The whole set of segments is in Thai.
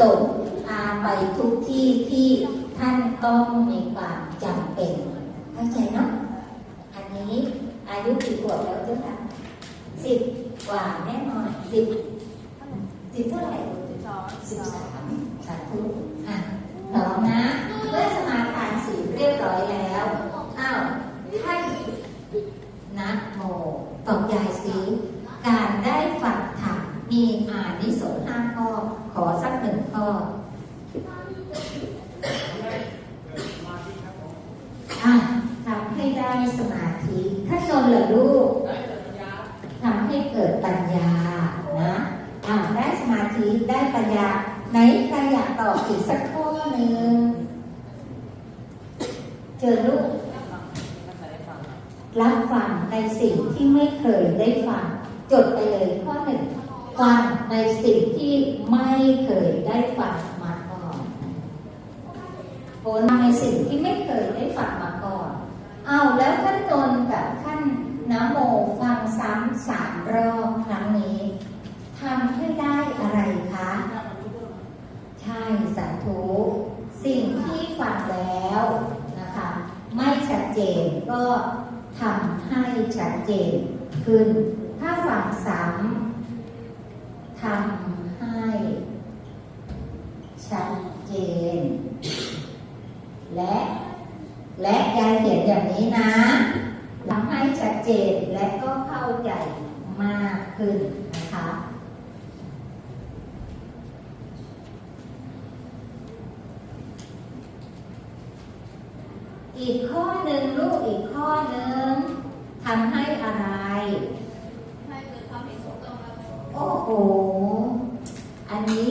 ส่งพาไปทุกที่ที่ท่านต้องมีความจำเป็น เข้าใจเนาะอันนี้อายุกี่ขวบแล้วเจ้าค่ะสิบกว่าแน่นอนสิบสิบเท่าไหร่สิบสามสาธุอะพร้อมนะเมื่อสมาทานศีลเรียบร้อยแล้ว อ้าวท่านนะโมตอบยายสิการได้ฝักธรรมมีอานิสงส์ห้าข้อ ขอสักหนึ่งข้ออะทำให้ได้สมาธิถ้าชนเหรอลูกทำให้เกิดปัญญานะอ่าได้สมาธิได้ปัญญาไหนใครอยากตอบอีกสักข้อหนึ่งเจอลูกรับฟังในสิ่งที่ไม่เคยได้ฟัง จดไปเลยข้อหนึ่งฟัง ในสิ่งที่ไม่เคยได้ฟังมาก่อนโอนในสิ่งที่ไม่เคยได้ฟังมาก่อน เอาแล้วขั้นตนกับขั้นน้ำโมฟังซ้ำสามรอบครั้งนี้ทำให้ได้อะไรคะ ใช่สาธุสิ่งที่ฟังแล้วนะคะ ไม่ชัดเจนก็ทำให้ชัดเจนขึ้น ถ้าฟังซ้ำ ทำให้ชัดเจน และ และยายเขียนอย่างนี้นะทำให้ชัดเจนและก็เข้าใจมากขึ้นนะคะอีกข้อหนึ่งลูกอีกข้อหนึ่งทำให้อะไร โอ้โห อันนี้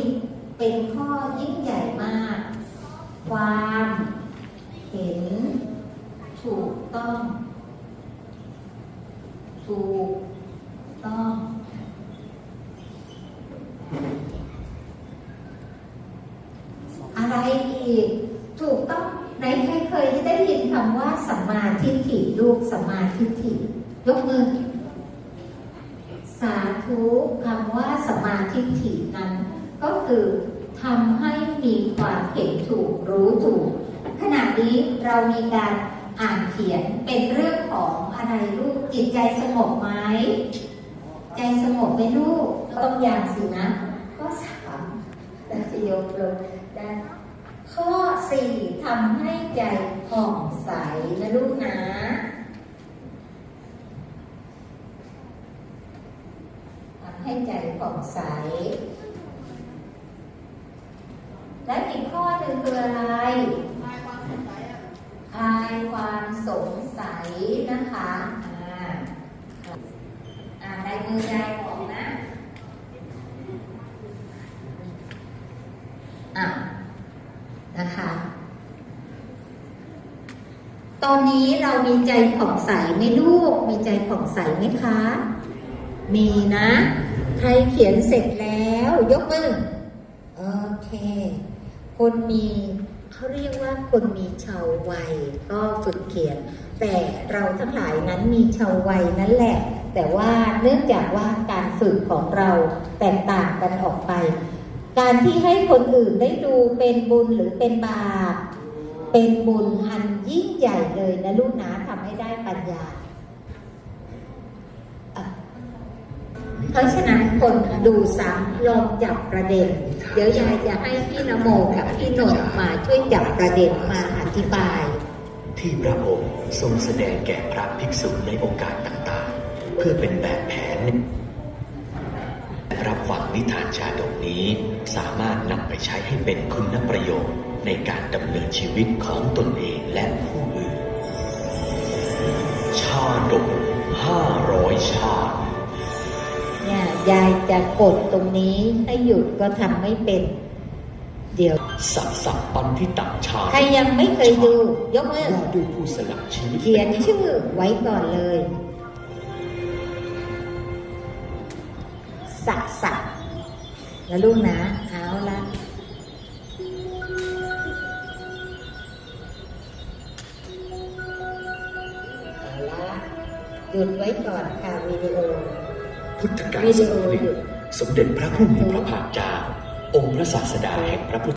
เป็นข้อยิ่งใหญ่มาก ความเห็นถูกต้อง ถูกต้อง อะไรอีก ถูกต้องไหนใครเคยได้ยินคำว่าสัมมาทิฏฐิลูกสัมมาทิฏฐิยกมือ สาธุคำว่าสัมมาทิฏฐินั้น ก็คือทำให้มีความเห็น รู้ถูก ขณะนี้เรามีการอ่านเขียนเป็นเรื่องของอะไรลูกจิตใจสงบไหมใจสงบไหมลูกต้องอย่างสินะ ข้อสามเราจะยกลงได้ข้อสี่ทำให้ใจผ่องใสนะลูกนะทำให้ใจผ่องใส และอี กข้อหนึ่งคือะไรคลายความสงสัยนะคะอ่าอ่าในมือยายบอกนะ อะ นะคะ ตอนนี้เรามีใจผ่องใสไหมลูก มีใจผ่องใสไหมคะ มีนะ ใครเขียนเสร็จแล้ว ยกมือ โอเค คนมีเขาเรียกว่าคนมีชาววัยก็ฝึกเขียน แต่เราทั้งหลายนั้นมีชาววัยนั่นแหละ แต่ว่าเนื่องจากว่าการฝึกของเราแตกต่างกันออกไป การที่ให้คนอื่นได้ดูเป็นบุญหรือเป็นบาปเป็นบุญอันยิ่งใหญ่เลยนะลูกนะทำให้ได้ปัญญาอะ เพราะฉะนั้นคนดูซ้ำลองจับประเด็น เดี๋ยวยายจะให้พี่นโมกับพี่นนท์มาช่วยจับประเด็นมาอธิบาย ที่พระองค์ทรงแสดงแก่พระภิกษุในโอกาสต่างๆ เพื่อเป็นแบบแผนและรับฟังนิทานชาดกนี้สามารถนำไปใช้ให้เป็นคุณประโยชน์ในการดำเนินชีวิตของตนเองและผู้อื่น ชาดกห้าร้อยชาติเนี่ ยยายจะกดตรงนี้ให้หยุดก็ทำไม่เป็น เดี๋ยว สัพสัพปันทิตังชาใครยังไม่เคยดู ยกมือว่าด้วยผู้สละชีวิตเขียนชื่อไว้ก่อนเลย สักสักแล้วลูกนะเอาละเอาละหยุดไว้ก่อนค่ะวิดีโอ พุทธกาลวิดีสโอมัยหหยุนึ่ดงสมเด็จพระผู้มีพระภาคเจ้า องค์พระศาสดาแห่งพระพุทธ